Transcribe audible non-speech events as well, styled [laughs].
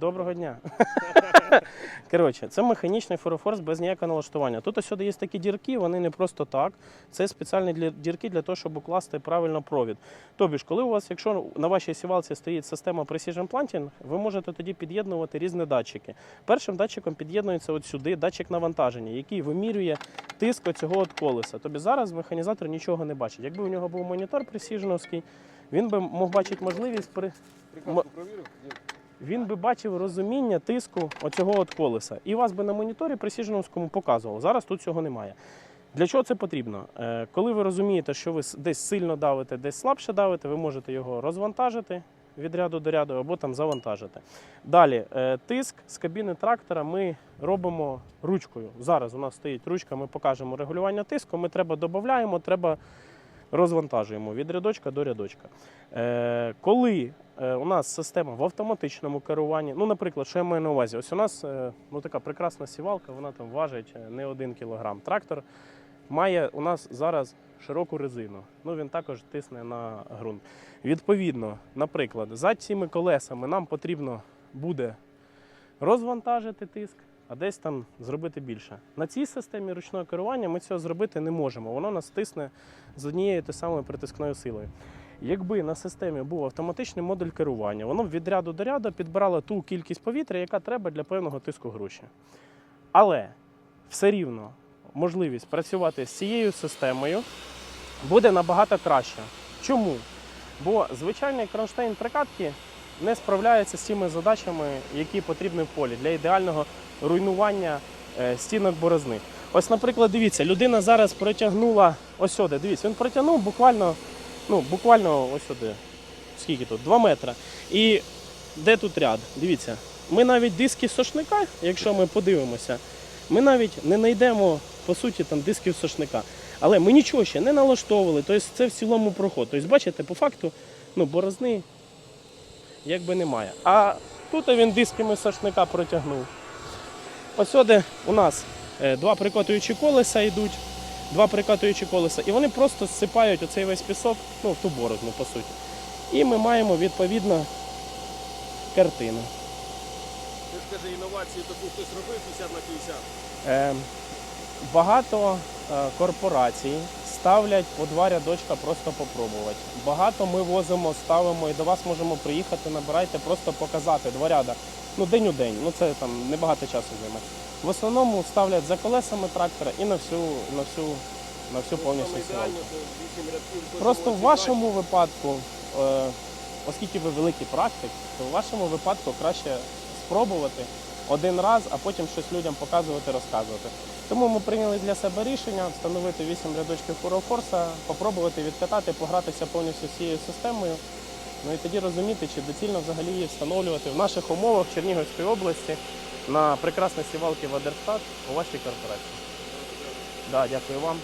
Доброго дня. [laughs] Коротше, це механічний фурофорс без ніякого налаштування. Тут ось сюди є такі дірки, вони не просто так. Це спеціальні для дірки для того, щоб укласти правильно провід. Тобі ж, коли у вас, якщо на вашій сівалці стоїть система Precision Planting, ви можете тоді під'єднувати різні датчики. Першим датчиком під'єднується от сюди датчик навантаження, який вимірює тиск цього от колеса. Тобі зараз механізатор нічого не бачить. Якби у нього був монітор пресіженовський, він би мог бачити можливість при Прикладку провірив? Він би бачив розуміння тиску оцього от колеса. І вас би на моніторі пресіженовському показувало. Зараз тут цього немає. Для чого це потрібно? Е, Коли ви розумієте, що ви десь сильно давите, десь слабше давите, ви можете його розвантажити від ряду до ряду або там завантажити. Далі, е, тиск з кабіни трактора ми робимо ручкою. Зараз у нас стоїть ручка, ми покажемо регулювання тиску. Ми треба додаємо, треба розвантажуємо від рядочка до рядочка. Е, коли у нас система в автоматичному керуванні, ну, наприклад, що я маю на увазі? Ось у нас е, ну, така прекрасна сівалка, вона там важить е, не один кілограм. Трактор має у нас зараз широку резину. Ну, він також тисне на ґрунт. Відповідно, наприклад, за цими колесами нам потрібно буде розвантажити тиск, а десь там зробити більше. На цій системі ручного керування ми цього зробити не можемо. Воно нас тисне з однією тою самою притискною силою. Якби на системі був автоматичний модуль керування, воно б від ряду до ряду підбирало ту кількість повітря, яка треба для певного тиску груші. Але все рівно можливість працювати з цією системою буде набагато краще. Чому? Бо звичайний кронштейн прикатки не справляється з тими задачами, які потрібні в полі для ідеального руйнування е, стінок борозни. Ось, наприклад, дивіться, людина зараз протягнула ось сюди. Дивіться, він протягнув буквально, ну, буквально ось сюди. Скільки тут? 2 метри. І де тут ряд? Дивіться, ми навіть диски сошника, якщо ми подивимося, ми навіть не знайдемо по суті там дисків сошника. Але ми нічого ще не налаштовували, тобто це в цілому проход. Тобто, бачите, по факту ну, борозни якби немає. А тут він дисками сошника протягнув. Ось сюди у нас е, два прикотуючі колеса йдуть, два прикотуючі колеса, і вони просто зсипають оцей весь пісок ну, в ту борозну, по суті. І ми маємо відповідно картину. Ти скажи, інновацію таку хтось робив 50 на 50. Е, багато е, корпорацій ставлять по два рядочка просто попробувати. Багато ми возимо, ставимо і до вас можемо приїхати, набирайте, просто показати два ряда. Ну, день у день. Ну це там небагато часу займе. В основному ставлять за колесами трактора і на всю, на всю, на всю повністю сівалку. ідеально, то 8 рядків. кожного Просто в вашому випадку, е, оскільки ви великий практик, то в вашому випадку краще спробувати один раз, а потім щось людям показувати, розказувати. Тому ми прийняли для себе рішення встановити 8 рядочків фурофорса, попробувати відкатати, погратися повністю з цією системою. Ну і тоді розуміти, чи доцільно взагалі її встановлювати в наших умовах Чернігівської області на прекрасні сівалки Вадерстат у вашій корпорації. Да, дякую вам.